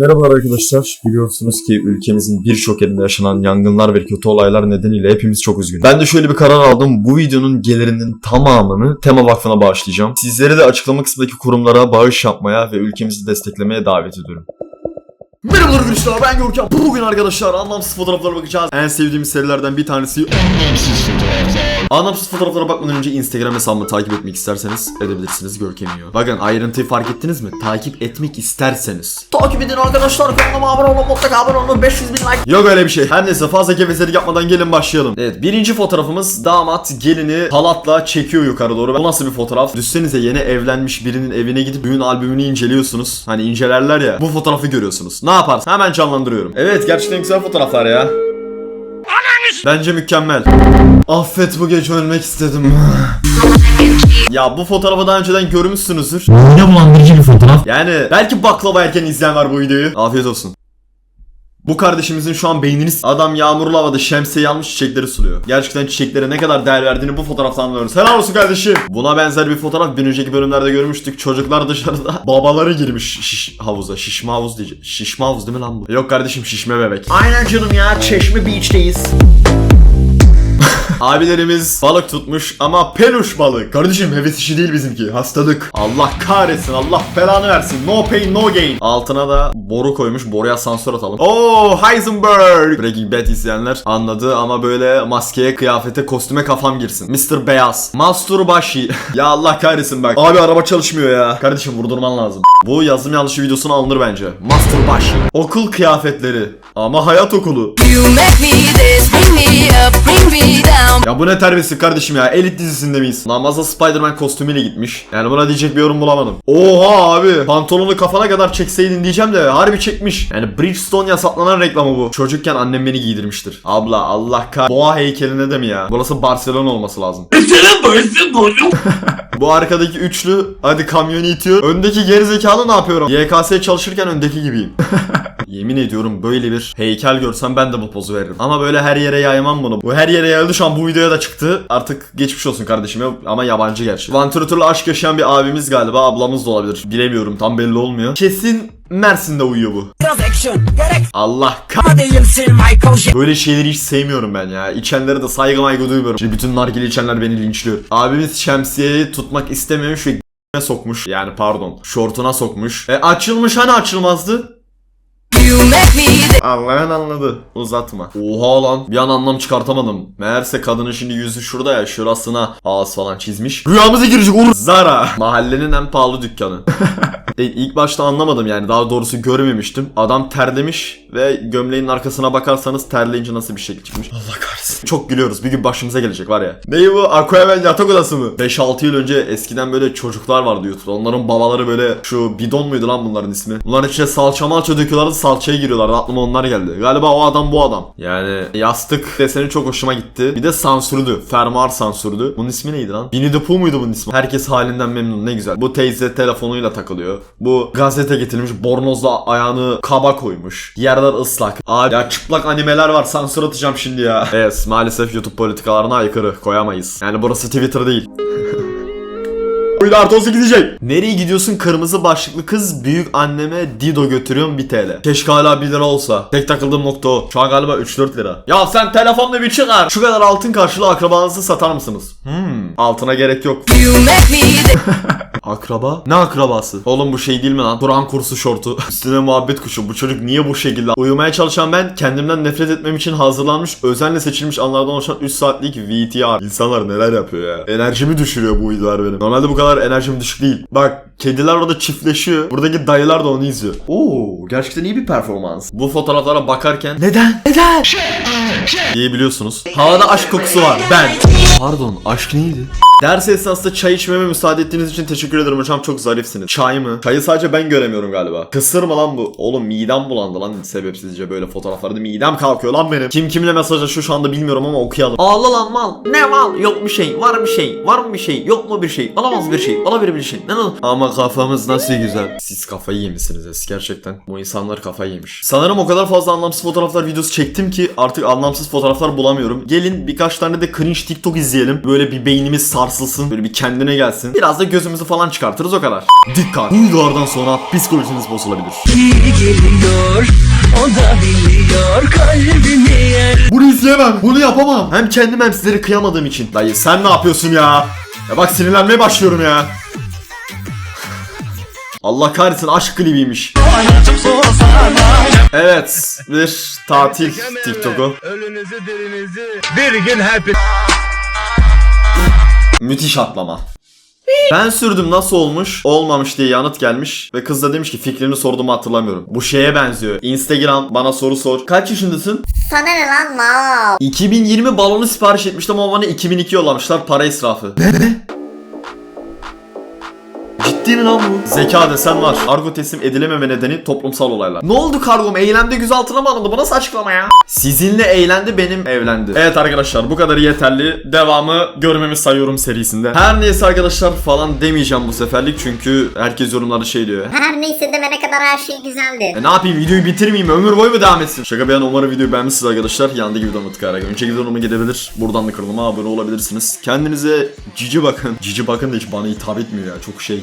Merhaba arkadaşlar. Biliyorsunuz ki ülkemizin birçok yerinde yaşanan yangınlar ve kötü olaylar nedeniyle hepimiz çok üzgünüz. Ben de şöyle bir karar aldım. Bu videonun gelirinin tamamını Tema Vakfı'na bağışlayacağım. Sizleri de açıklama kısmındaki kurumlara bağış yapmaya ve ülkemizi desteklemeye davet ediyorum. Merhabalar arkadaşlar ben Görkem. Bugün arkadaşlar anlamsız fotoğraflara bakacağız. En sevdiğim serilerden bir tanesi anlamsız fotoğraflar. Anlamsız fotoğraflara bakmadan önce Instagram hesabımı takip etmek isterseniz edebilirsiniz Görkem yiyor. Bakın ayrıntıyı fark ettiniz mi? Takip etmek isterseniz. Takip edin arkadaşlar kanalıma abone olun mutlaka abone olun 500 bin like. Yok öyle bir şey. Her neyse fazla gevezelik yapmadan gelin başlayalım. Evet birinci fotoğrafımız damat gelini halatla çekiyor yukarı doğru. Bu nasıl bir fotoğraf? Düşsenize yeni evlenmiş birinin evine gidip düğün albümünü inceliyorsunuz. Hani incelerler ya. Bu fotoğrafı görüyorsunuz. Ne yaparsın? Hemen canlandırıyorum. Evet gerçekten güzel fotoğraflar ya. Bence mükemmel. Affet bu gece ölmek istedim. ya bu fotoğrafı daha önceden görmüşsünüzdür. Ne bulandırıcı bir fotoğraf. Yani belki baklava erken izleyen var bu videoyu. Afiyet olsun. Bu kardeşimizin şu an beynini s- adam yağmurlu havada şemsiye almış çiçekleri suluyor. Gerçekten çiçeklere ne kadar değer verdiğini bu fotoğraftan anlıyoruz. Helal olsun kardeşim. Buna benzer bir fotoğraf bir önceki bölümlerde görmüştük. Çocuklar dışarıda babaları girmiş şiş havuza. Şişme havuz diyecek. Şişme havuz değil mi lan bu? Yok kardeşim şişme bebek. Aynen canım ya Çeşme Beach'teyiz. Abilerimiz balık tutmuş ama peluş balık. Kardeşim heves işi değil bizimki. Hastalık. Allah kahretsin. Allah belanı versin. No pain no gain. Altına da boru koymuş. Boruya sansür atalım. Oo Heisenberg. Breaking Bad izleyenler anladı ama böyle maskeye, kıyafete, kostüme kafam girsin. Mr. Beyaz. Masturbashi. ya Allah kahretsin bak. Abi araba çalışmıyor ya. Kardeşim vurdurman lazım. Bu yazım yanlışı videosuna alınır bence. Masturbashi. Okul kıyafetleri. Ama hayat okulu. You make me this, Ya bu ne terbiyesiz kardeşim ya. Elit dizisinde miyiz? Namaza Spider-Man kostümüyle gitmiş. Yani buna diyecek bir yorum bulamadım. Oha abi. Pantolonu kafana kadar çekseydin diyeceğim de harbi çekmiş. Yani Bridgestone yasaklanan reklamı bu. Çocukken annem beni giydirmiştir. Abla Allah kah... Boğa heykeline de mi ya? Burası Barcelona olması lazım. Bu arkadaki üçlü hadi kamyonu itiyor. Öndeki gerizekalı ne yapıyorum? YKS çalışırken öndeki gibiyim. Yemin ediyorum böyle bir heykel görsem ben de bu pozu veririm. Ama böyle her yere yaymam bunu. Bu her yere yayıldı şu an bu videoya da çıktı. Artık geçmiş olsun kardeşim ya ama yabancı gerçi. Vantilatörle aşk yaşayan bir abimiz galiba ablamız da olabilir. Bilemiyorum tam belli olmuyor. Kesin Mersin'de uyuyor bu. Allah kah... Değilsin Michael Böyle şeyleri hiç sevmiyorum ben ya. İçenlere de saygı maygı duymuyorum. Şimdi bütün nargile içenler beni linçliyor. Abimiz şemsiyeyi tutmak istememiş ve sokmuş. Yani pardon. Şortuna sokmuş. E açılmış hani açılmazdı? Anlayan anladı. Uzatma. Oha lan. Bir an anlam çıkartamadım. Meğerse kadının şimdi yüzü şurada ya. Şurasına ağız falan çizmiş. Rüyamıza girecek olur. Zara. Mahallenin en pahalı dükkanı. e, ilk başta anlamadım yani. Daha doğrusu görmemiştim. Adam terlemiş ve gömleğin arkasına bakarsanız terleyince nasıl bir şekil çıkmış. Allah kahretsin. Çok gülüyoruz. Bir gün başımıza gelecek var ya. Neyi bu? Aquaman yatak odası mı? 5-6 yıl önce eskiden böyle çocuklar vardı YouTube'da. Onların babaları böyle şu bidon muydu lan bunların ismi? Bunların içine salça malça döküyorlardı salçaya giriyorlardı. Aklıma onlar geldi. Galiba o adam bu adam. Yani yastık deseni çok hoşuma gitti. Bir de sansürlü. Fermuar sansürlü. Bunun ismi neydi lan? Winnie the Pooh muydu bunun ismi? Herkes halinden memnun. Ne güzel. Bu teyze telefonuyla takılıyor. Bu gazete getirmiş. Bornozla ayağını kaba koymuş. Yerler ıslak. Abi ya çıplak animeler var. Sansür atacağım şimdi ya. Evet maalesef YouTube politikalarına aykırı. Koyamayız. Yani burası Twitter değil. Oyun artı 18 gidecek. Nereye gidiyorsun kırmızı başlıklı kız büyük anneme Dido götürüyorum 1 TL. Keşke hala 1 lira olsa. Tek takıldığım nokta o. Şu an galiba 3-4 lira. Ya sen telefonla bir çıkar. Şu kadar altın karşılığı akrabanızı satar mısınız? Hmm. Altına gerek yok. You make me. Akraba? Ne akrabası? Oğlum bu şey değil mi lan? Kur'an kursu şortu. Üstüne muhabbet kuşu. Bu çocuk niye bu şekilde? Uyumaya çalışan ben kendimden nefret etmem için hazırlanmış, özenle seçilmiş anlardan oluşan 3 saatlik VTR. İnsanlar neler yapıyor ya? Enerjimi düşürüyor bu videolar benim. Normalde bu kadar enerjim düşük değil. Bak kediler orada çiftleşiyor. Buradaki dayılar da onu izliyor. Oo, gerçekten iyi bir performans. Bu fotoğraflara bakarken neden? Neden? Diyebiliyorsunuz. Havada aşk kokusu var. Ben. Pardon, aşk neydi? Ders esnasında çay içmeme müsaade ettiğiniz için teşekkür ederim hocam çok zarifsiniz. Çay mı? Çayı sadece ben göremiyorum galiba. Kısır mı lan bu? Oğlum midem bulandı lan sebepsizce böyle fotoğraflarda. Midem kalkıyor lan benim. Kim kimle mesajlaşıyor şu anda bilmiyorum ama okuyalım. Ağla lan mal. Ne mal? Yok bir şey. Var bir şey. Var mı bir şey? Yok mu bir şey? Olamaz bir şey. Olabilir bir şey. Ne lan? Ama kafamız nasıl güzel. Siz kafayı yemişsiniz es gerçekten. Bu insanlar kafayı yemiş. Sanırım o kadar fazla anlamsız fotoğraflar videosu çektim ki artık anlamsız anlamsız fotoğraflar bulamıyorum. Gelin birkaç tane de cringe TikTok izleyelim. Böyle bir beynimiz sarsılsın. Böyle bir kendine gelsin. Biraz da gözümüzü falan çıkartırız o kadar. Dikkat! Bu videolardan sonra psikolojiniz bozulabilir. İyi geliyor, o da biliyor kalbimi yer. Bunu izleyemem, bunu yapamam. Hem kendim hem sizleri kıyamadığım için. Dayı sen ne yapıyorsun ya? Ya bak sinirlenmeye başlıyorum ya. Allah kahretsin aşk klibiymiş. Hayatım Evet bir tatil TikTok'u. Ölünüzü dirinizi bir gün hep Müthiş atlama. Ben sürdüm nasıl olmuş olmamış diye yanıt gelmiş ve kız da demiş ki fikrini sorduğumu hatırlamıyorum. Bu şeye benziyor. Instagram bana soru sor. Kaç yaşındasın? Sana ne lan mal? 2020 balonu sipariş etmiştim ama bana 2002 yollamışlar para israfı. Ne? Ciddi mi lan bu? Zeka desen var. Kargo teslim edilememe nedeni toplumsal olaylar. Ne oldu kargom? Eylemde gözaltına mı alındı? Bu nasıl açıklama ya? Sizinle eğlendi benim evlendi. Evet arkadaşlar bu kadar yeterli. Devamı görmemiz sayıyorum serisinde. Her neyse arkadaşlar falan demeyeceğim bu seferlik çünkü herkes yorumlarda şey diyor. Her neyse demene kadar her şey güzeldi. E ne yapayım videoyu bitirmeyeyim ömür boyu mu devam etsin? Şaka bir yana umarım videoyu beğenmişsiniz arkadaşlar. Yandığı gibi donumu tıkayarak. Önceki videoma gidebilir. Buradan da kanalıma abone olabilirsiniz. Kendinize cici bakın. Cici bakın da hiç bana hitap etmiyor ya çok şey.